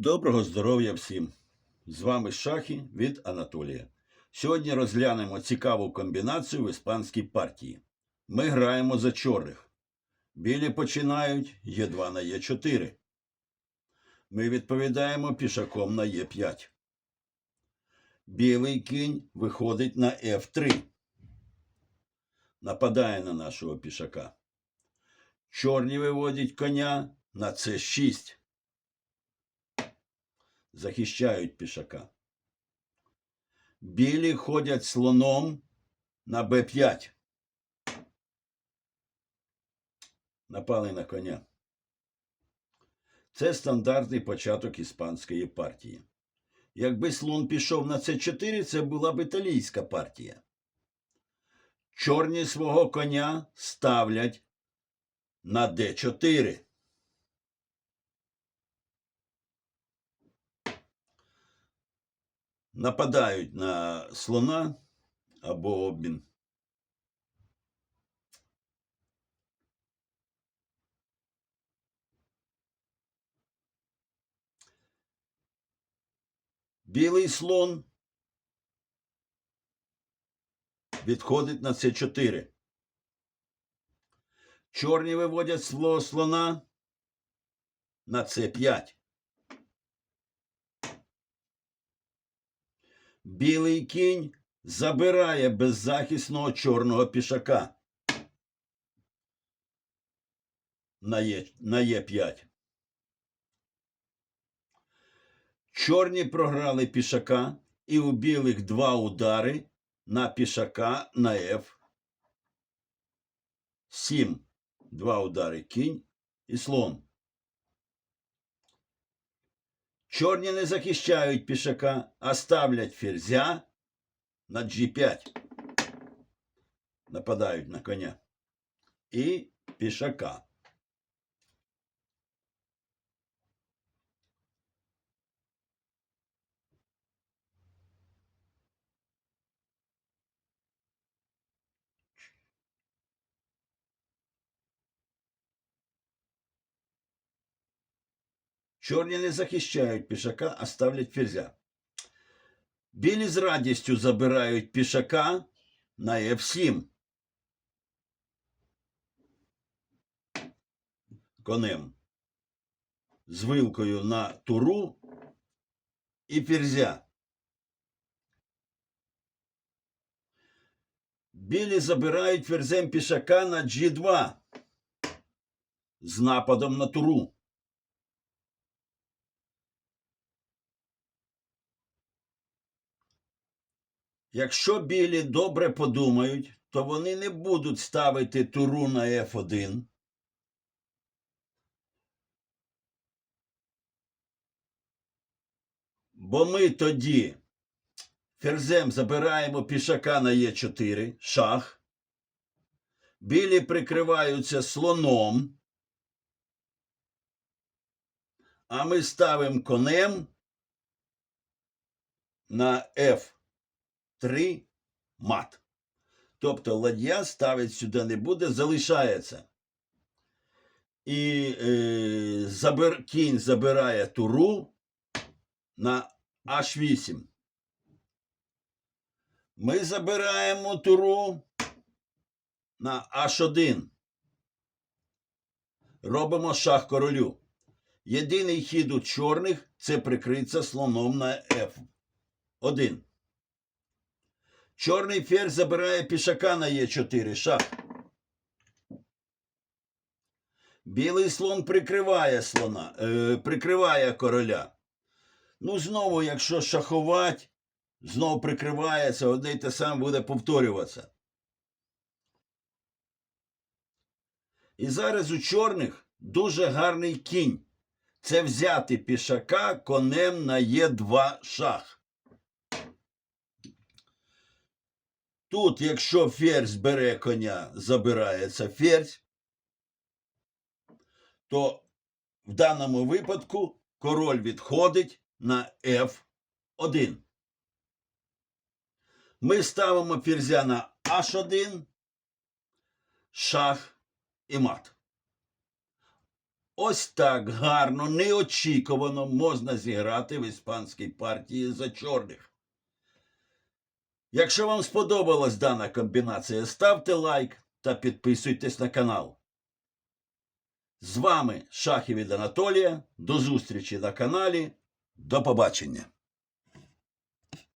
Доброго здоров'я всім! З вами Шахи від Анатолія. Сьогодні розглянемо цікаву комбінацію в іспанській партії. Ми граємо за чорних. Білі починають Е2 на Е4. Ми відповідаємо пішаком на Е5. Білий кінь виходить на F3. Нападає на нашого пішака. Чорні виводять коня на С6 захищають пішака. Білі ходять слоном на Б5. Напали на коня. Це стандартний початок іспанської партії. Якби слон пішов на С4, це була б італійська партія. Чорні свого коня ставлять на Д4. Нападають на слона або обмін. Білий слон відходить на С4. Чорні виводять слона на С5. Білий кінь забирає беззахисного чорного пішака на Е, на Е5. Чорні програли пішака і у білих два удари на пішака на F7. Два удари кінь і слон. Чорні не захищають пішака, а ставлять ферзя на G5. Нападають на коня. І пішака. Чорні не захищають пішака, а ставлять ферзя. Білі з радістю забирають пішака на F7. Конем. З вилкою на туру і ферзя. Білі забирають ферзем пішака на G2 з нападом на туру. Якщо білі добре подумають, то вони не будуть ставити туру на F1. Бо ми тоді ферзем забираємо пішака на Е4, шах. Білі прикриваються слоном. А ми ставимо конем на F. 3 мат. Тобто ладья ставить сюди не буде, залишається. І е, забер, кінь забирає туру на H8. Ми забираємо туру на H1. Робимо шах королю. Єдиний хід у чорних це прикриться слоном на F1. Чорний ферзь забирає пішака на Е4 шах. Білий слон прикриває слона, е, прикриває короля. Ну, знову, якщо шахувати, знову прикривається, одне й те саме буде повторюватися. І зараз у чорних дуже гарний кінь. Це взяти пішака конем на Е2 шах. Тут, якщо ферзь бере коня, забирається ферзь, то в даному випадку король відходить на F1. Ми ставимо ферзя на H1, шах і мат. Ось так гарно, неочікувано можна зіграти в іспанській партії за чорних. Якщо вам сподобалась дана комбінація, ставте лайк та підписуйтесь на канал. З вами Шахів від Анатолія. До зустрічі на каналі. До побачення!